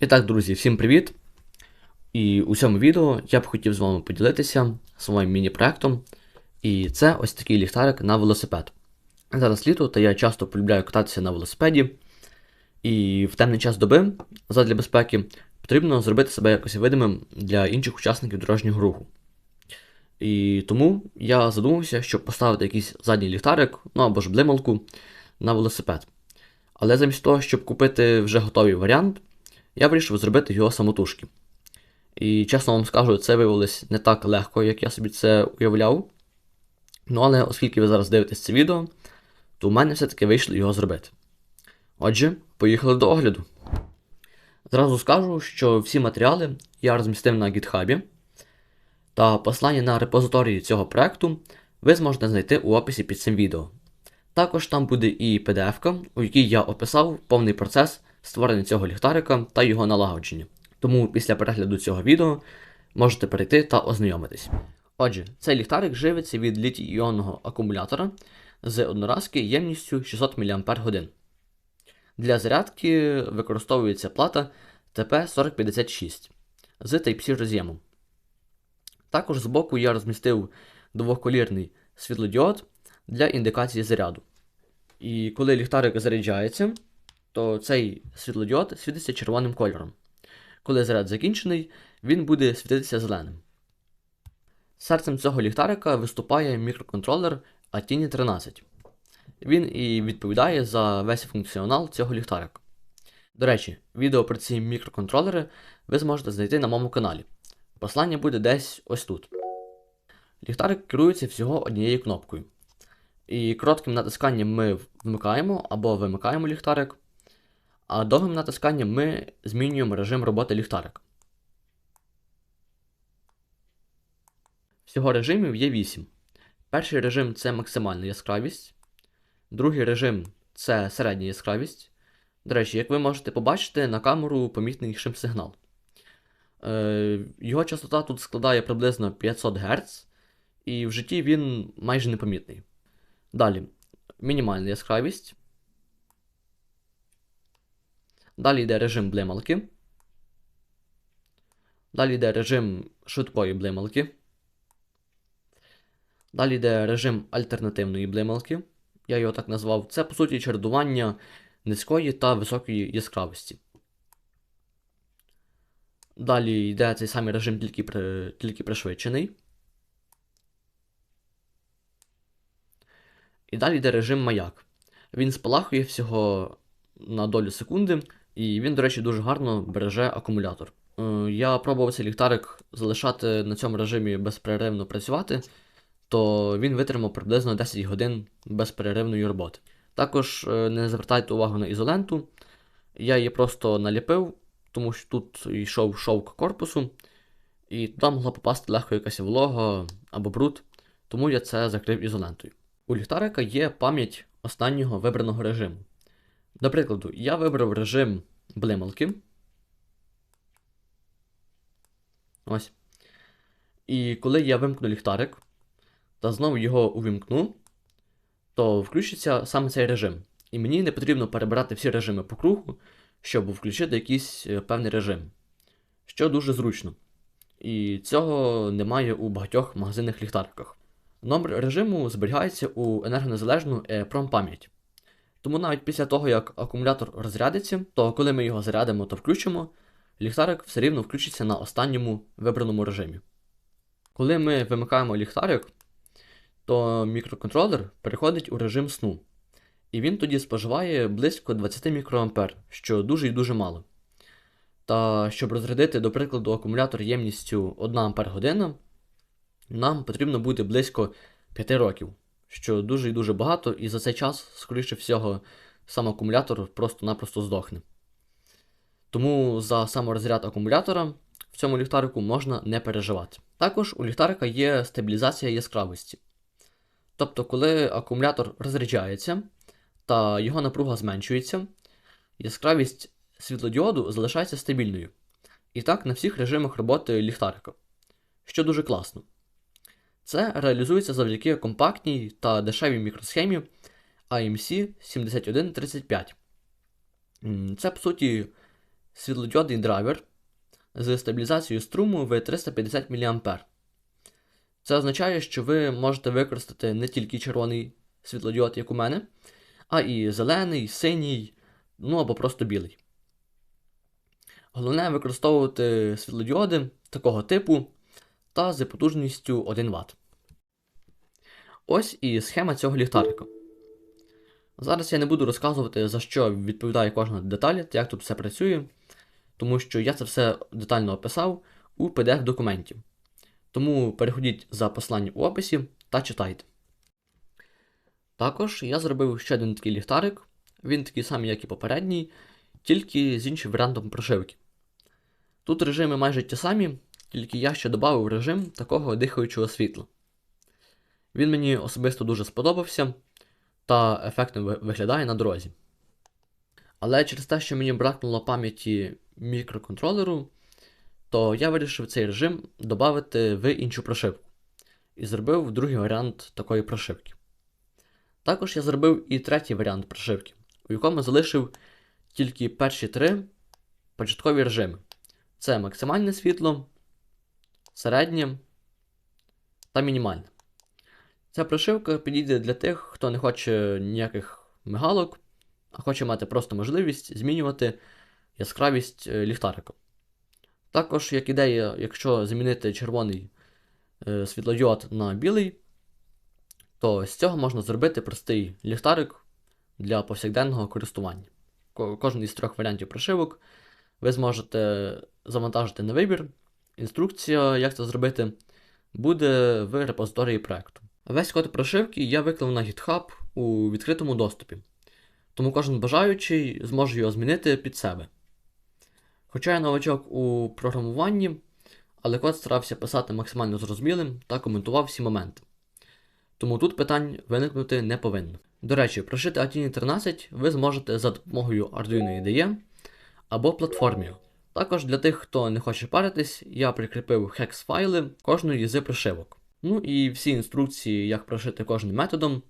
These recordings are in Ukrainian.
І друзі, всім привіт! І у цьому відео я б хотів з вами поділитися своїм міні-проектом. І це ось такий ліхтарик на велосипед. Зараз літо, та я часто полюбляю кататися на велосипеді. І в темний час доби, задля безпеки, потрібно зробити себе якось видимим для інших учасників дорожнього руху. І тому я задумався, щоб поставити якийсь задній ліхтарик, ну або ж блималку на велосипед. Але замість того, щоб купити вже готовий варіант, я вирішив зробити його самотужки. І чесно вам скажу, це виявилось не так легко, як я собі це уявляв. Ну але оскільки ви зараз дивитесь це відео, то у мене все-таки вийшло його зробити. Отже, поїхали до огляду. Зразу скажу, що всі матеріали я розмістив на гітхабі, та послання на репозиторії цього проекту ви зможете знайти у описі під цим відео. Також там буде і PDF, у якій я описав повний процес створення цього ліхтарика та його налагодження. Тому після перегляду цього відео можете перейти та ознайомитись. Отже, цей ліхтарик живиться від літій-іонного акумулятора з одноразки ємністю 600 мАч. Для зарядки використовується плата TP4056 з Type-C роз'ємом. Також збоку я розмістив двоколірний світлодіод для індикації заряду. І коли ліхтарик заряджається, то цей світлодіод світиться червоним кольором. Коли заряд закінчений, він буде світитися зеленим. Серцем цього ліхтарика виступає мікроконтролер Atini 13. Він і відповідає за весь функціонал цього ліхтарика. До речі, відео про ці мікроконтролери ви зможете знайти на моєму каналі. Послання буде десь ось тут. Ліхтарик керується всього однією кнопкою. І коротким натисканням ми вмикаємо або вимикаємо ліхтарик, а довгим натисканням ми змінюємо режим роботи ліхтарика. Всього режимів є 8. Перший режим це максимальна яскравість. Другий режим це середня яскравість. До речі, як ви можете побачити, на камеру помітний шим-сигнал. Е, Його частота тут складає приблизно 500 Гц, і в житті він майже непомітний. Далі мінімальна яскравість. Далі йде режим блималки. Далі йде режим швидкої блималки. Далі йде режим альтернативної блималки. Я його так назвав. Це, по суті, чередування низької та високої яскравості. Далі йде цей самий режим тільки, при, тільки пришвидшений. І далі йде режим маяк. Він спалахує всього на долю секунди, і він, до речі, дуже гарно береже акумулятор. Е, я пробував цей ліхтарик залишати на цьому режимі безперервно працювати, то він витримав приблизно 10 годин безперервної роботи. Також е, не звертайте увагу на ізоленту. Я її просто наліпив, тому що тут йшов шовк корпусу, і туди могла попасти легко якась волога або бруд, тому я це закрив ізолентою. У ліхтарика є пам'ять останнього вибраного режиму. До прикладу, я вибрав режим блималки. Ось. І коли я вимкну ліхтарик та знову його увімкну, то включиться саме цей режим. І мені не потрібно перебирати всі режими по кругу, щоб включити якийсь е, певний режим, що дуже зручно. І цього немає у багатьох магазинних ліхтариках. Номер режиму зберігається у енергонезалежну EEPROM пам'ять. Тому навіть після того, як акумулятор розрядиться, то коли ми його зарядимо та включимо, ліхтарик все рівно включиться на останньому вибраному режимі. Коли ми вимикаємо ліхтарик, то мікроконтролер переходить у режим сну. І він тоді споживає близько 20 мікроампер, що дуже і дуже мало. Та щоб розрядити, до прикладу, акумулятор ємністю 1 Ампер година, нам потрібно буде близько 5 років, що дуже і дуже багато, і за цей час, скоріше всього, сам акумулятор просто-напросто здохне. Тому за саморозряд акумулятора в цьому ліхтарику можна не переживати. Також у ліхтарика є стабілізація яскравості. Тобто, коли акумулятор розряджається та його напруга зменшується, яскравість світлодіоду залишається стабільною. І так на всіх режимах роботи ліхтарика, що дуже класно. Це реалізується завдяки компактній та дешевій мікросхемі AMC 7135. Це, по суті, світлодіодний драйвер з стабілізацією струму в 350 мА. Це означає, що ви можете використати не тільки червоний світлодіод, як у мене, а і зелений, синій, ну або просто білий. Головне використовувати світлодіоди такого типу та з потужністю 1 Вт. Ось і схема цього ліхтарика. Зараз я не буду розказувати, за що відповідає кожна деталь та як тут все працює, тому що я це все детально описав у pdf документі. Тому переходіть за посиланням у описі та читайте. Також я зробив ще один такий ліхтарик. Він такий самий, як і попередній, тільки з іншим варіантом прошивки. Тут режими майже ті самі, тільки я ще додав режим такого дихаючого світла. Він мені особисто дуже сподобався та ефектно виглядає на дорозі. Але через те, що мені бракнуло пам'яті мікроконтролеру, то я вирішив цей режим додати в іншу прошивку і зробив другий варіант такої прошивки. Також я зробив і третій варіант прошивки, у якому залишив тільки перші три початкові режими: це максимальне світло, середнє та мінімальне. Ця прошивка підійде для тих, хто не хоче ніяких мигалок, а хоче мати просто можливість змінювати яскравість е, ліхтарика. Також, як ідея, якщо замінити червоний е, світлодіод на білий, то з цього можна зробити простий ліхтарик для повсякденного користування. Кожен із трьох варіантів прошивок ви зможете завантажити на вибір. Інструкція, як це зробити, буде в репозиторії проекту. Весь код прошивки я виклав на GitHub у відкритому доступі, тому кожен бажаючий зможе його змінити під себе. Хоча я новачок у програмуванні, але код старався писати максимально зрозумілим та коментував всі моменти. Тому тут питань виникнути не повинно. До речі, прошити Atini 13 ви зможете за допомогою Arduino IDE або платформі. Також для тих, хто не хоче паритись, я прикріпив hex файли кожної з прошивок. Ну і всі інструкції, як прошити кожним методом,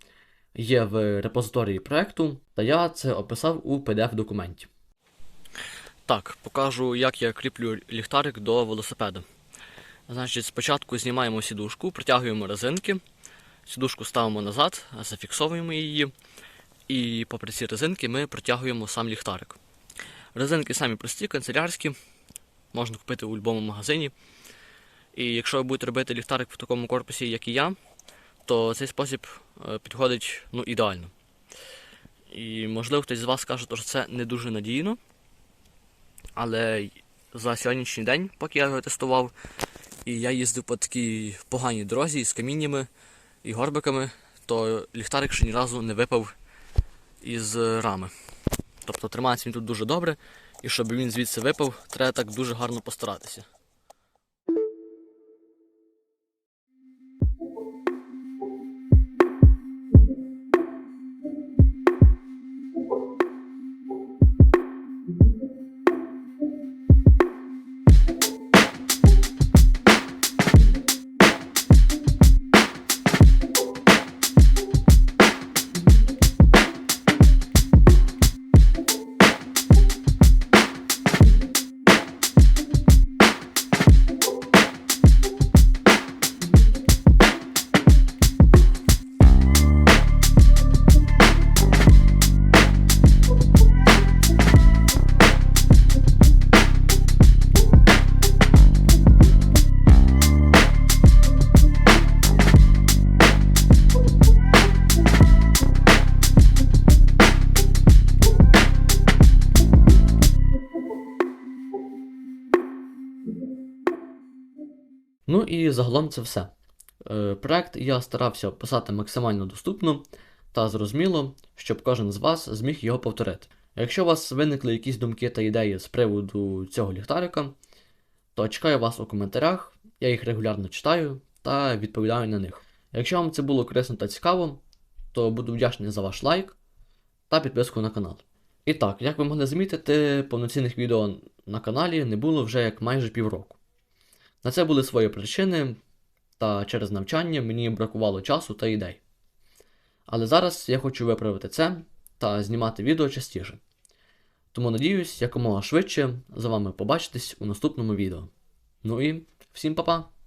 є в репозиторії проекту, та я це описав у pdf документі. Так, покажу, як я кріплю ліхтарик до велосипеда. Значить, спочатку знімаємо сідушку, притягуємо резинки, сідушку ставимо назад, зафіксовуємо її, і попри ці резинки ми протягуємо сам ліхтарик. Резинки самі прості, канцелярські, можна купити у будь-якому магазині. І якщо ви будете робити ліхтарик в такому корпусі, як і я, то цей спосіб е, підходить ну, ідеально. І можливо хтось з вас скаже, що це не дуже надійно. Але за сьогоднішній день, поки я його тестував, і я їздив по такій поганій дорозі з каміннями і горбиками, то ліхтарик ще ні разу не випав із рами. Тобто тримається він тут дуже добре, і щоб він звідси випав, треба так дуже гарно постаратися. І загалом це все. Е, проект я старався писати максимально доступно та зрозуміло, щоб кожен з вас зміг його повторити. Якщо у вас виникли якісь думки та ідеї з приводу цього ліхтарика, то чекаю вас у коментарях, я їх регулярно читаю та відповідаю на них. Якщо вам це було корисно та цікаво, то буду вдячний за ваш лайк та підписку на канал. І так, як ви могли замітити, повноцінних відео на каналі не було вже як майже півроку. На це були свої причини, та через навчання мені бракувало часу та ідей. Але зараз я хочу виправити це та знімати відео частіше. Тому надіюсь, якомога швидше за вами побачитись у наступному відео. Ну і всім па-па!